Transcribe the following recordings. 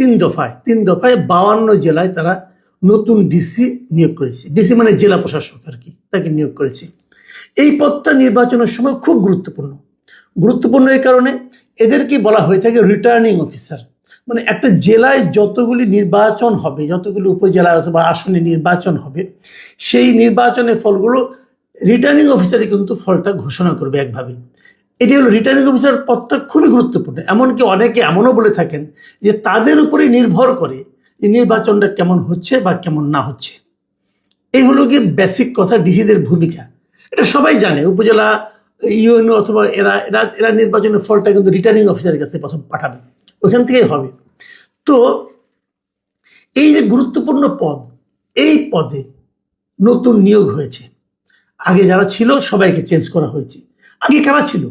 তিন দফায় তিন দফায় বাউান্ন জেলায় তারা নতুন ডিসি নিয়োগ করেছে। ডিসি মানে জেলা প্রশাসক আর কি, তাকে নিয়োগ করেছে। এই পদটা নির্বাচনের সময় খুব গুরুত্বপূর্ণ। গুরুত্বপূর্ণ এই কারণে এদেরকে বলা হয়ে থাকে রিটার্নিং অফিসার মানে একটা জেলায় যতগুলি নির্বাচন হবে, যতগুলি উপজেলা অথবা আসনে নির্বাচন হবে, সেই নির্বাচনের ফলগুলো রিটার্নিং অফিসারই কিন্তু ফলটা ঘোষণা করবে একভাবে। এটি হলো রিটার্নিং অফিসার পদটা খুবই গুরুত্বপূর্ণ। এমনকি অনেকে এমনও বলে থাকেন যে তাদের উপরে নির্ভর করে যে নির্বাচনটা কেমন হচ্ছে বা কেমন না হচ্ছে। এই হলো গিয়ে বেসিক কথা, ডিসিদের ভূমিকা। এটা সবাই জানে, উপজেলা, ইউএনও অথবা এরা এরা এরা নির্বাচনের ফলটা কিন্তু রিটার্নিং অফিসারের কাছে প্রথম পাঠাবে। ওইখান থেকেই হবে। তো এই যে গুরুত্বপূর্ণ পদ, এই পদে নতুন নিয়োগ হয়েছে। আগে যারা ছিল, সবাইকে চেঞ্জ করা হয়েছে। আগে কারা ছিল?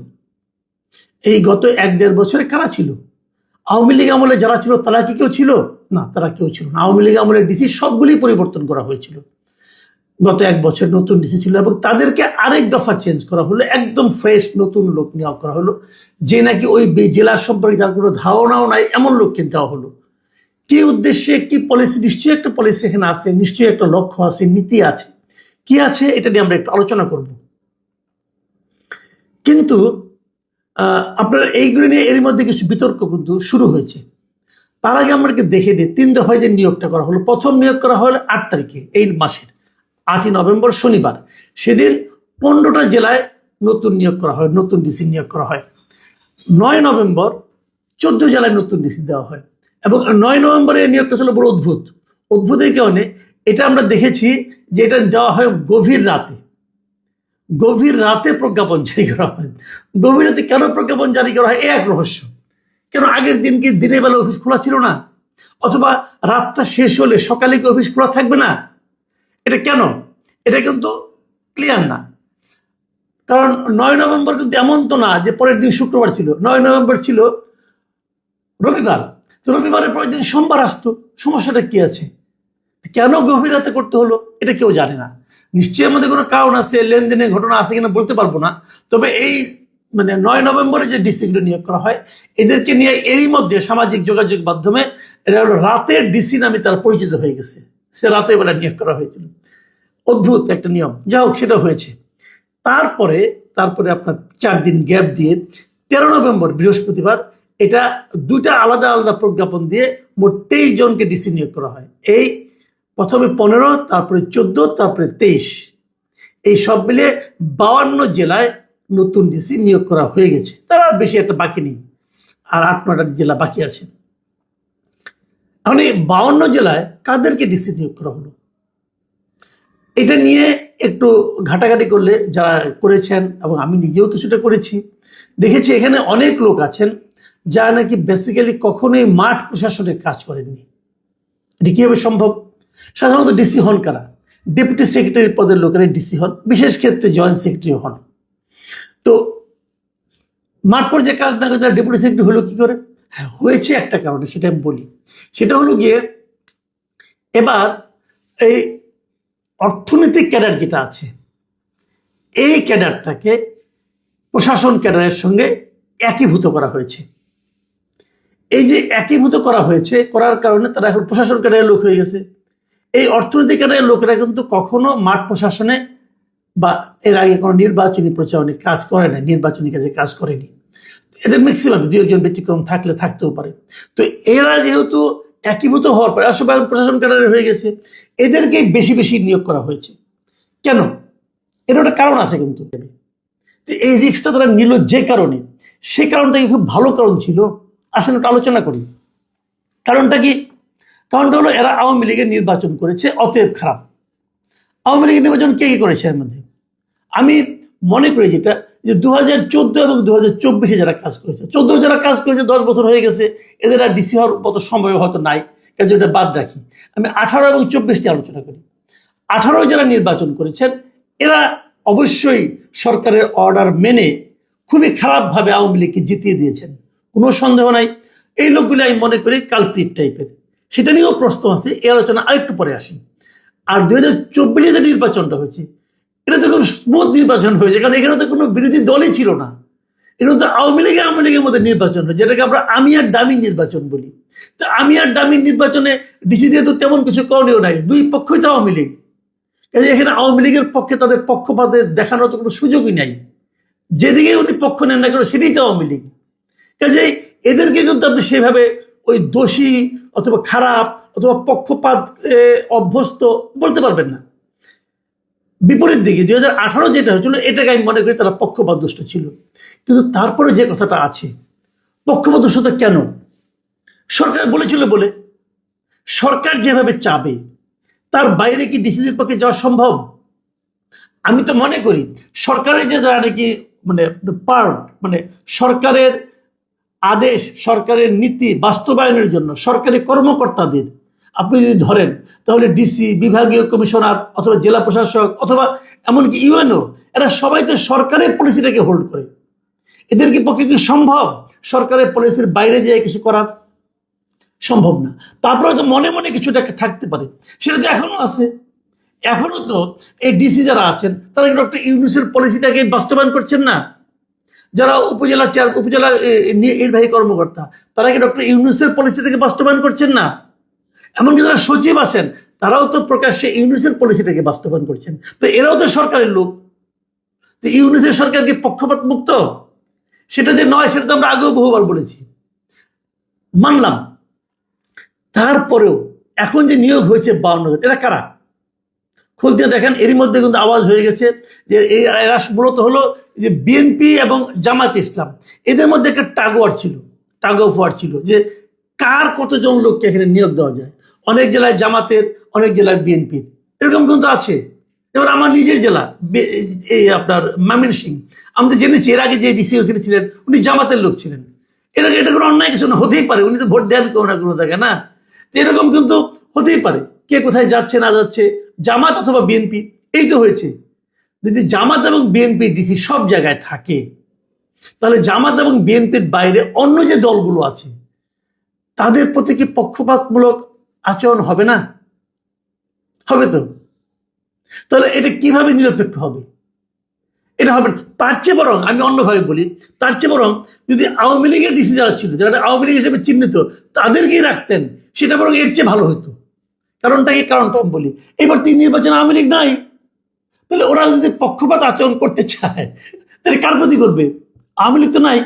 এই গত এক দেড় বছরে কারা ছিল? আওয়ামী লীগ আমলে যারা ছিল, তারা কি কেউ ছিল? না, তারা কেউ ছিল না। আওয়ামী লীগ আমলের ডিসি সবগুলি পরিবর্তন করা হয়েছিল। গত এক বছর নতুন ডিসি ছিল এবং তাদেরকে আরেক দফা চেঞ্জ করা হলো, একদম ফ্রেশ নতুন লোক নিয়োগ করা হলো, যে নাকি ওই জেলা সম্পর্কে তার কোনো ধারণাও নাই, এমন লোককে দেওয়া হলো। কি উদ্দেশ্যে, কি পলিসি নিশ্চয়ই একটা পলিসি এখানে আছে, নিশ্চয়ই একটা লক্ষ্য আছে, নীতি আছে। কি আছে, এটা নিয়ে আমরা একটু আলোচনা করব। কিন্তু আপনারা এইগুলো নিয়ে এর মধ্যে কিছু বিতর্ক কিন্তু শুরু হয়েছে। তার আগে আমাকে দেখে নিই, তিন দফায় যে নিয়োগটা করা হলো, প্রথম নিয়োগ করা হলো আট তারিখে, এই মাসের, আটই নভেম্বর শনিবার। সেদিন পনেরোটা জেলায় নতুন নিয়োগ করা হয়, নতুন ডিসি নিয়োগ করা হয়। নয় নভেম্বর চোদ্দ জেলায় নতুন ডিসি দেওয়া হয়। এবং নয় নভেম্বরে নিয়োগটা ছিল বড় অদ্ভুত। অদ্ভুত এই কারণে এটা আমরা দেখেছি যে এটা দেওয়া হয় গভীর রাতে। গভীর রাতে প্রজ্ঞাপন জারি করা হয়। গভীর রাতে কেন প্রজ্ঞাপন জারি করা হয়? এ এক রহস্য। কেন আগের দিন কি দিনের বেলা অফিস খোলা ছিল না? অথবা রাতটা শেষ হলে সকালে কি অফিস খোলা থাকবে না? এটা কেন? এটা কিন্তু ক্লিয়ার না। কারণ নয় নভেম্বর কিন্তু এমন তো না যে পরের দিন শুক্রবার ছিল। নয় নভেম্বর ছিল রবিবার। তো রবিবারের পরের দিন সোমবার আসতো। সমস্যাটা কি আছে? কেন গভীর রাতে করতে হলো? এটা কেউ জানে না। নিশ্চয়ই আমাদের কোনো কারণ আছে, লেনদেনের ঘটনা আছে কিনা বলতে পারব না। তবে এই মানে নয় নভেম্বরে যে ডিসিগুলো নিয়োগ করা হয়, এদেরকে নিয়ে এরই মধ্যে সামাজিক যোগাযোগ মাধ্যমে এরা হলো রাতের ডিসি নামে তারা পরিচিত হয়ে গেছে। সে রাতে বেলা নিয়োগ করা হয়েছিল। অদ্ভুত একটা নিয়ম। যা হোক, সেটা হয়েছে। তারপরে তারপরে আপনার চার দিন গ্যাপ দিয়ে তেরো নভেম্বর, বৃহস্পতিবার, এটা দুইটা আলাদা আলাদা প্রজ্ঞাপন দিয়ে মোট তেইশ জনকে ডিসি নিয়োগ করা হয়। এই প্রথমে পনেরো, তারপরে চোদ্দ, তারপরে তেইশ। এই সব মিলে বাউান্ন জেলায় নতুন ডিসি নিয়োগ করা হয়ে গেছে। তার আর বেশি একটা বাকি নেই। আর আট নটা জেলা বাকি আছে। এখন এই বাউন্ন জেলায় কাদেরকে ডিসি নিয়োগ করা হলো? এটা নিয়ে একটু ঘাটাঘাটি করলে যারা করেছেন, এবং আমি নিজেও কিছুটা করেছি, দেখেছি এখানে অনেক লোক আছেন, যারা নাকি বেসিক্যালি কখনোই মাঠ প্রশাসনে কাজ করেননি। এটি কীভাবে সম্ভব? সাধারণত ডিসি হন কারা? ডেপুটি সেক্রেটারি পদের লোকেরা ডিসি হন, বিশেষ ক্ষেত্রে জয়েন্ট সেক্রেটারি হন। তো মাঠ পর্যায়ে কাজ না করে ডেপুটি সেক্রেটারি হলো কি করে? হ্যাঁ হয়েছে একটা কারণে, সেটা আমি বলি। সেটা হলো গিয়ে এবার এই অর্থনৈতিক ক্যাডার যেটা আছে, এই ক্যাডারটাকে প্রশাসন ক্যাডারের সঙ্গে একীভূত করা হয়েছে। এই যে একীভূত করা হয়েছে, করার কারণে তারা এখন প্রশাসন ক্যাডারের লোক হয়ে গেছে। এই অর্থনৈতিক লোকেরা কিন্তু কখনো মাঠ প্রশাসনে বা এর আগে কোনো নির্বাচনী প্রচারণে কাজ করে না নির্বাচনী কাজে কাজ করেনি। এদের ম্যাক্সিমাম দু একজন ব্যতিক্রম থাকলে থাকতেও পারে। তো এরা যেহেতু একীভূত হওয়ার পরে, আসলে প্রশাসন ক্যাডারে হয়ে গেছে এদেরকেই বেশি বেশি নিয়োগ করা হয়েছে। কেন? এর একটা কারণ আছে কিন্তু। এই রিক্সটা তারা নিল যে কারণে, সে কারণটা কি খুব ভালো কারণ ছিল? আসেন একটু আলোচনা করি। কারণটা কি? কারণটা হলো এরা আওয়ামী লীগের নির্বাচন করেছে, অতএব খারাপ। আওয়ামী লীগের নির্বাচন কে কে করেছে এর মধ্যে? আমি মনে করি যেটা, যে দু হাজার চোদ্দ এবং দু হাজার চব্বিশে যারা কাজ করেছে, চোদ্দ যারা কাজ করেছে, দশ বছর হয়ে গেছে, এদের আর ডিসি হওয়ার মতো সময় হয়তো নাই কাজে ওটা বাদ রাখি। আমি আঠারো এবং চব্বিশটি আলোচনা করি। আঠারো যারা নির্বাচন করেছেন, এরা অবশ্যই সরকারের অর্ডার মেনে খুবই খারাপভাবে আওয়ামী লীগকে জিতিয়ে দিয়েছেন। কোনো সন্দেহ নাই। এই লোকগুলি আমি মনে করি কালপ্রিট টাইপের। সেটা নিয়েও প্রশ্ন আছে, এই আলোচনা আরেকটু পরে আসি। আর দুই হাজার চব্বিশে যে নির্বাচনটা হয়েছে, এটা তো খুব স্মুথ নির্বাচন হয়েছে, কারণ এখানে তো কোনো বিরোধী দলই ছিল না। এটা তো আওয়ামী লীগের আওয়ামী লীগের মধ্যে নির্বাচন হয় যেটাকে আমরা আমি আর দামি নির্বাচন বলি। তো আমি আর দামির নির্বাচনে ডিসি তো তেমন কিছু করণীয় নাই, দুই পক্ষই তো আওয়ামী লীগ। কাজে এখানে আওয়ামী লীগের পক্ষে তাদের পক্ষপাতে দেখানোর তো কোনো সুযোগই নাই। যেদিকে উনি পক্ষ নেন না কেন, সেটাই তো আওয়ামী লীগ। কাজেই এদেরকে কিন্তু আপনি সেভাবে ওই দোষী অথবা খারাপ, অথবা পক্ষপাত অভ্যস্ত বলতে পারবেন না। বিপরীত দিকে, দুই হাজার আঠারো যেটা হয়েছিল, এটাকে আমি মনে করি তারা পক্ষপাত দুষ্ট ছিল। কিন্তু তারপরে যে কথাটা আছে পক্ষপাত দুষ্টতা কেন? সরকার বলেছিল বলে, সরকার যেভাবে চাবে, তার বাইরে কি ডিসিজির পক্ষে যাওয়া সম্ভব? আমি তো মনে করি, সরকারের যে যারা নাকি মানে পার্ট মানে সরকারের আদেশ সরকারের নীতি বাস্তবায়নের জন্য, সরকারি কর্মকর্তাদের। আপনি যদি ধরেন, তাহলে ডিসি বিভাগীয় কমিশনার অথবা জেলা প্রশাসক অথবা এমনকি ইউএনও এরা সবাই তো সরকারের পলিসিটাকে হোল্ড করে। এদের কি পক্ষে কি সম্ভব? সরকারের পলিসির বাইরে যেয়ে কিছু করার? সম্ভব না। তারপরে তো মনে মনে কিছুটা থাকতে পারে। সেটা তো এখনও আছে। এখনও তো এই ডিসি যারা আছেন, তারা ডক্টর ইউনুসের পলিসিটাকে বাস্তবায়ন করছেন না? যারা উপজেলা চেয়ার উপজেলা নির্বাহী কর্মকর্তা, তারা কি ডক্টর ইউনুসের পলিসিটাকে বাস্তবায়ন করছেন না? এমনকি যারা সচিব আছেন, তারাও তো প্রকাশ্যে ইউনুসের পলিসিটাকে বাস্তবায়ন করছেন। তো এরাও তো সরকারের লোক। তো ইউনুসের সরকার কি পক্ষপাত মুক্ত? সেটা যে নয়, সেটা তো আমরা আগেও বহুবার বলেছি। মানলাম। তারপরেও এখন যে নিয়োগ হয়েছে বাউন্ন এরা কারা? খোঁজ দিয়ে দেখেন, এরই মধ্যে কিন্তু আওয়াজ হয়ে গেছে যে এই এরা মূলত হলো যে বিএনপি এবং জামাত ইসলাম। এদের মধ্যে একটা টাগোয়ার ছিল, টাগ অফ ছিল যে কার কতজন লোককে এখানে নিয়োগ দেওয়া যায়? অনেক জেলায় জামাতের, অনেক জেলায় বিএনপির। এরকম কিন্তু আছে। এবার আমার নিজের জেলা এই আপনার মামিন সিং, আমি তো জেনেছি, এর আগে যে ডিসি ওখানে ছিলেন, উনি জামাতের লোক ছিলেন। এর আগে এটা কোনো অন্যায় কিছু না, হতেই পারে, উনি তো ভোট দেন কোনো না কোনো জায়গায়, না? এরকম কিন্তু হতেই পারে। কে কোথায় যাচ্ছে, না যাচ্ছে, জামাত অথবা বিএনপি, এই তো হয়েছে। যদি জামাত এবং বিএনপি ডিসি সব জায়গায় থাকে, তাহলে জামাত এবং বিএনপির বাইরে অন্য যে দলগুলো আছে, তাদের প্রতি কি পক্ষপাতমূলক আচরণ হবে না? হবে তো। তাহলে এটা কীভাবে নিরপেক্ষ হবে? এটা হবে না। তার চেয়ে বরং, আমি অন্যভাবে বলি, তার চেয়ে বরং যদি আওয়ামী লীগের ডিসি যারা ছিল, যারা আওয়ামী লীগ হিসেবে চিহ্নিত, তাদেরকেই রাখতেন, সেটা বরং এর চেয়ে ভালো হতো। কারণটা কি কারণটা বলি। এবার তিন নির্বাচনে আওয়ামী লীগ নাই। তাহলে ওরা যদি পক্ষপাত আচরণ করতে চায়, তাহলে কার প্রতি করবে? আওয়ামী লীগ তো নাই।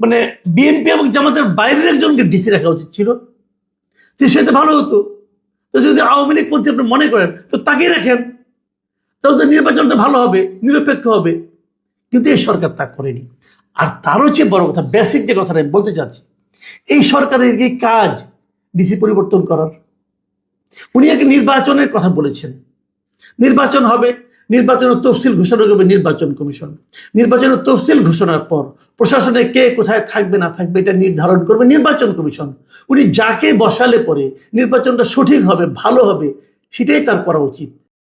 মানে বিএনপি এবং জামাতের বাইরের একজনকে ডিসি রাখা উচিত ছিল। তো সেটা ভালো হতো। তো যদি আওয়ামী লীগ পন্থী আপনি মনে করেন, তো তাকেই রাখেন। তাহলে তো নির্বাচনটা ভালো হবে, নিরপেক্ষ হবে। কিন্তু এই সরকার তা করেনি। আর তারও চেয়ে বড় কথা বেসিক যে কথাটা বলতে চাচ্ছি, এই সরকারের কি কাজ ডিসি পরিবর্তন করার। উনি এক নির্বাচনের কথা বলেছেন। নির্বাচন হবে, নির্বাচনের তফসিল ঘোষণা করবে নির্বাচন কমিশন। নির্বাচনের তফসিল ঘোষণার পর প্রশাসনে কে কোথায় থাকবে, না থাকবে, এটা নির্ধারণ করবে নির্বাচন কমিশন। উনি যাকে বসালে পরে নির্বাচনটা সঠিক হবে, ভালো হবে, সেটাই তার করা উচিত।